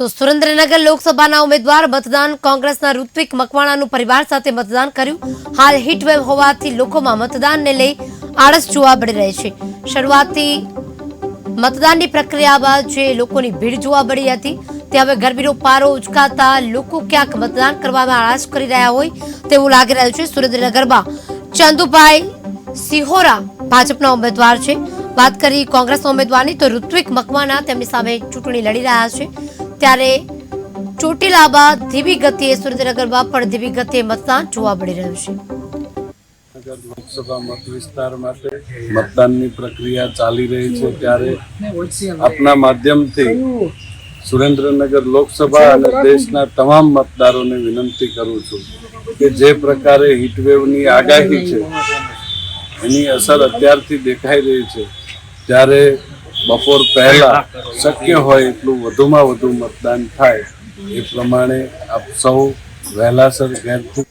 તો સુરેન્દ્રનગર લોકસભાના ઉમેદવાર મતદાન કોંગ્રેસના ઋત્વિક મકવાણાનું પરિવાર સાથે મતદાન કર્યું. હાલ હીટવેવ હોવાથી લોકોમાં મતદાનને લઈ આળસ જોવા મળી રહી છે. શરૂઆતથી મતદાનની પ્રક્રિયા બાદ જે લોકોની ભીડ જોવા મળી હતી તે હવે ગરમીનો પારો ઉચકાતા લોકો ક્યાંક મતદાન કરવામાં આળસ કરી રહ્યા હોય તેવું લાગી રહ્યું છે. સુરેન્દ્રનગરમાં ચંદુભાઈ સિહોરા ભાજપના ઉમેદવાર છે. વાત કરી કોંગ્રેસના ઉમેદવારની તો ઋત્વિક મકવાના તેમની સામે ચૂંટણી લડી રહ્યા છે. ત્યારે ચોટીલામાં ધીમી ગતિએ સુરેન્દ્રનગરમાં પણ ધીમી ગતિએ મતદાન જોવા મળી રહ્યું છે. લોકસભા મત વિસ્તાર માટે મતદાનની પ્રક્રિયા ચાલી રહી છે ત્યારે આપના માધ્યમથી સુરેન્દ્રનગર લોકસભા અને દેશના તમામ મતદારોને વિનંતી કરું છું કે જે પ્રકારે હીટવેવની આગાહી છે, એની અસર અત્યારથી દેખાઈ રહી છે, ત્યારે બપોર પહેલા શક્ય હોય એટલું વધુમાં વધુ મતદાન થાય. એ પ્રમાણે આપ સૌ વહેલાસર ઘેરથી